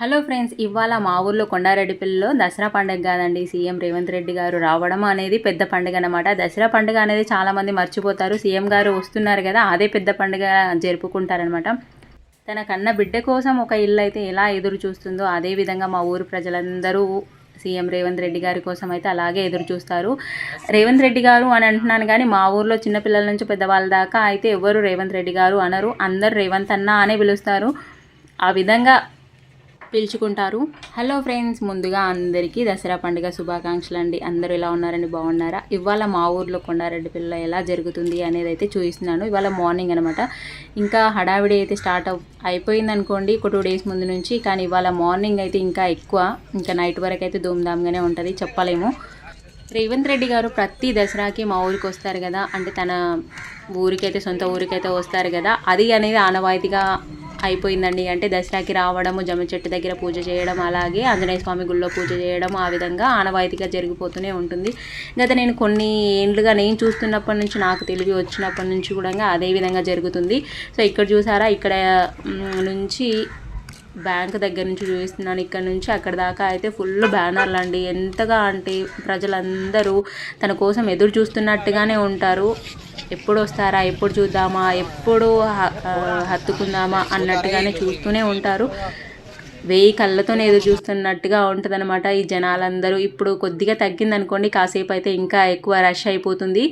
Hello friends ఇవాళ మా ఊర్లో కొండారెడ్డిపల్లిలో దసరా పండుగ కాదండి. సీఎం రేవంత్ రెడ్డి గారు రావడం అనేది పెద్ద పండుగ అనమాట దసరా పండుగ అనేది చాలామంది మర్చిపోతారు. సీఎం గారు వస్తున్నారు కదా అదే పెద్ద పండుగ జరుపుకుంటారనమాట తన కన్న బిడ్డ కోసం ఒక ఇల్లు అయితే ఎలా ఎదురు చూస్తుందో అదే విధంగా మా ఊరు ప్రజలందరూ సీఎం రేవంత్ రెడ్డి గారి కోసం అయితే అలాగే ఎదురు చూస్తారు. రేవంత్ రెడ్డి గారు అని అంటున్నాను కానీ మా ఊర్లో చిన్నపిల్లల నుంచి పెద్దవాళ్ళ దాకా అయితే ఎవరు రేవంత్ రెడ్డి గారు అనరు. అందరు రేవంత్ అన్న అనే పిలుస్తారు. ఆ విధంగా పిలుచుకుంటారు. హలో ఫ్రెండ్స్ ముందుగా అందరికీ దసరా పండుగ శుభాకాంక్షలు అండి అందరూ ఎలా ఉన్నారండి? బాగున్నారా? ఇవాళ మా ఊర్లో కొండారెడ్డి పిల్ల ఎలా జరుగుతుంది అనేది అయితే చూపిస్తున్నాను. ఇవాళ మార్నింగ్ అనమాట ఇంకా హడావిడి అయితే స్టార్ట్ అయిపోయింది అనుకోండి ఒక టూ డేస్ ముందు నుంచి. కానీ ఇవాళ మార్నింగ్ అయితే ఇంకా ఎక్కువ. ఇంకా నైట్ వరకు అయితే ధూమ్ధామ్గానే ఉంటుంది చెప్పలేము. రేవంత్ రెడ్డి గారు ప్రతి దసరాకి మా ఊరికి వస్తారు కదా. అంటే తన ఊరికైతే సొంత ఊరికైతే వస్తారు కదా. అది అనేది ఆనవాయితీగా అయిపోయిందండి. అంటే దసరాకి రావడము జమ్మి చెట్టు దగ్గర పూజ చేయడం అలాగే ఆంజనేయ స్వామి గుళ్ళో పూజ చేయడం ఆ విధంగా ఆనవాయితీగా జరిగిపోతూనే ఉంటుంది. గత నేను కొన్ని ఏండ్లుగా నేను చూస్తున్నప్పటి నుంచి నాకు తెలివి వచ్చినప్పటి నుంచి కూడా అదే విధంగా జరుగుతుంది. సో ఇక్కడ చూసారా ఇక్కడ నుంచి బ్యాంక్ దగ్గర నుంచి చూపిస్తున్నాను. ఇక్కడ నుంచి అక్కడ దాకా అయితే ఫుల్ బ్యానర్లు అండి. ఎంతగా అంటే ప్రజలందరూ తన కోసం ఎదురు చూస్తున్నట్టుగానే ఉంటారు. ఎప్పుడు వస్తారా ఎప్పుడు చూద్దామా ఎప్పుడు హత్తుకుందామా అన్నట్టుగానే చూస్తూనే ఉంటారు. వెయ్యి కళ్ళతోనే ఏదో చూస్తున్నట్టుగా ఉంటుందన్నమాట ఈ జనాలందరూ. ఇప్పుడు కొద్దిగా తగ్గిందనుకోండి కాసేపు అయితే ఇంకా ఎక్కువ రష్ అయిపోతుంది.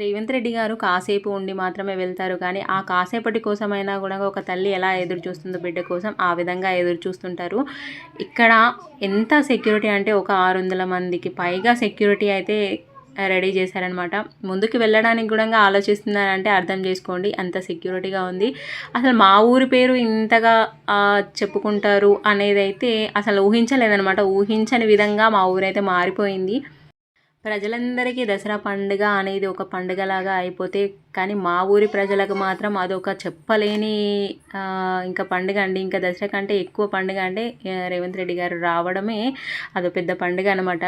రేవంత్ రెడ్డి గారు కాసేపు ఉండి మాత్రమే వెళ్తారు కానీ ఆ కాసేపటి కోసమైనా కూడా ఒక తల్లి ఎలా ఎదురు చూస్తుందో బిడ్డ కోసం ఆ విధంగా ఎదురు చూస్తుంటారు. ఇక్కడ ఎంత సెక్యూరిటీ అంటే ఒక ఆరు వందల మందికి పైగా సెక్యూరిటీ అయితే రెడీ చేశారనమాట. ముందుకు వెళ్ళడానికి కూడా ఆలోచిస్తున్నారంటే అర్థం చేసుకోండి అంత సెక్యూరిటీగా ఉంది. అసలు మా ఊరి పేరు ఇంతగా చెప్పుకుంటారు అనేది అయితే అసలు ఊహించలేదనమాట. ఊహించని విధంగా మా ఊరైతే మారిపోయింది. ప్రజలందరికీ దసరా పండుగ అనేది ఒక పండుగలాగా అయిపోతే కానీ మా ఊరి ప్రజలకు మాత్రం అదొక చెప్పలేని ఇంకా పండుగ అండి. ఇంకా దసరా కంటే ఎక్కువ పండుగ అంటే రేవంత్ రెడ్డి గారు రావడమే అదో పెద్ద పండుగ అనమాట.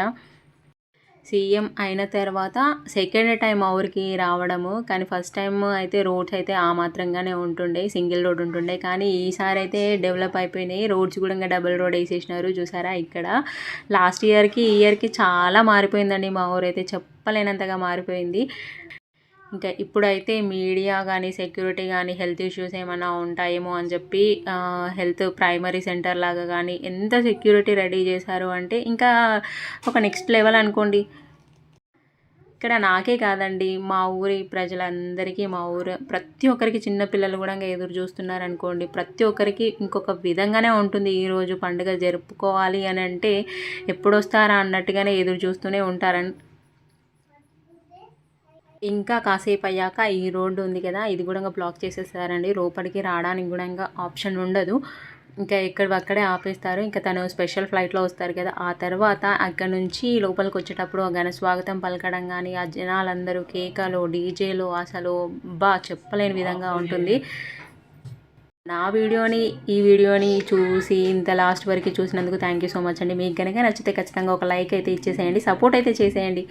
సీఎం అయిన తర్వాత సెకండ్ టైం మా ఊరికి రావడము. కానీ ఫస్ట్ టైం అయితే రోడ్స్ అయితే ఆ మాత్రంగానే ఉంటుండే సింగిల్ రోడ్ ఉంటుండే. కానీ ఈసారి అయితే డెవలప్ అయిపోయినాయి. రోడ్స్ కూడా ఇంకా డబుల్ రోడ్ వేసేసినారు చూసారా ఇక్కడ. లాస్ట్ ఇయర్కి ఈ ఇయర్కి చాలా మారిపోయిందండి మా ఊరు అయితే. చెప్పలేనంతగా మారిపోయింది. ఇంకా ఇప్పుడైతే మీడియా కానీ సెక్యూరిటీ కానీ హెల్త్ ఇష్యూస్ ఏమైనా ఉంటాయేమో అని చెప్పి హెల్త్ ప్రైమరీ సెంటర్ లాగా కానీ ఎంత సెక్యూరిటీ రెడీ చేశారు అంటే ఇంకా ఒక నెక్స్ట్ లెవెల్ అనుకోండి. ఇక్కడ నాకే కాదండి మా ఊరి ప్రజలందరికీ మా ఊరు ప్రతి ఒక్కరికి చిన్నపిల్లలు కూడా ఎదురు చూస్తున్నారు అనుకోండి ప్రతి ఒక్కరికి ఇంకొక విధంగానే ఉంటుంది ఈరోజు పండుగ జరుపుకోవాలి అని అంటే ఎప్పుడు వస్తారా అన్నట్టుగానే ఎదురు చూస్తూనే ఉంటారని ఇంకా కాసేపు అయ్యాక ఈ రోడ్డు ఉంది కదా ఇది కూడా ఇంకా బ్లాక్ చేసేస్తారండి. లోపలికి రావడానికి కూడా ఇంకా ఆప్షన్ ఉండదు. ఇంకా ఎక్కడ అక్కడే ఆపేస్తారు. ఇంకా తను స్పెషల్ ఫ్లైట్లో వస్తారు కదా ఆ తర్వాత అక్కడ నుంచి లోపలికి వచ్చేటప్పుడు ఘన స్వాగతం పలకడం కానీ ఆ జనాలందరూ కేకలు డీజేలు అసలు బా చెప్పలేని విధంగా ఉంటుంది. నా వీడియోని ఈ వీడియోని చూసి ఇంత లాస్ట్ వరకు చూసినందుకు థ్యాంక్ యూ సో మచ్ అండి. మీకు కనుక నచ్చితే ఖచ్చితంగా ఒక లైక్ అయితే ఇచ్చేసేయండి సపోర్ట్ అయితే చేసేయండి.